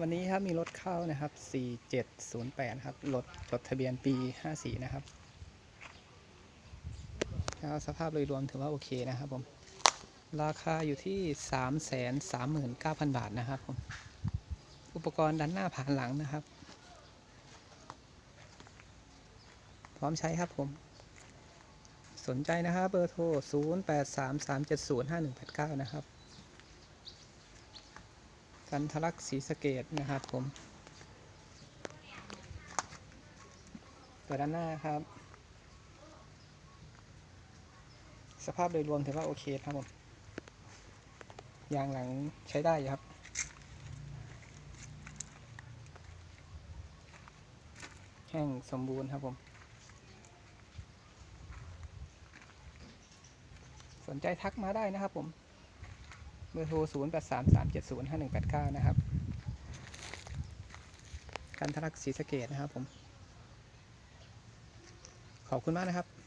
วันนี้ครับมีรถเข้านะครับ 4708 ครับ รถจดทะเบียนปี 54 นะครับแล้วสภาพโดยรวมถือว่าโอเคนะครับผม ราคาอยู่ที่ 339,000 บาทนะครับผม อุปกรณ์ด้านหน้าผ่านหลังนะครับ พร้อมใช้ครับผม สนใจนะครับเบอร์โทร 0833705189 นะครับ กันทลักศรีสะเกดนะครับผมตัวด้านหน้าครับ สภาพโดยรวมถือว่าโอเคครับผมยางหลังใช้ได้ครับแห้งสมบูรณ์ครับผม สนใจทักมาได้นะครับผม เบอร์โทร 0 8 3 3 7 0 5 1 8 9 นะครับ กันทะลักศรีสะเกดนะครับผม ขอบคุณมากนะครับ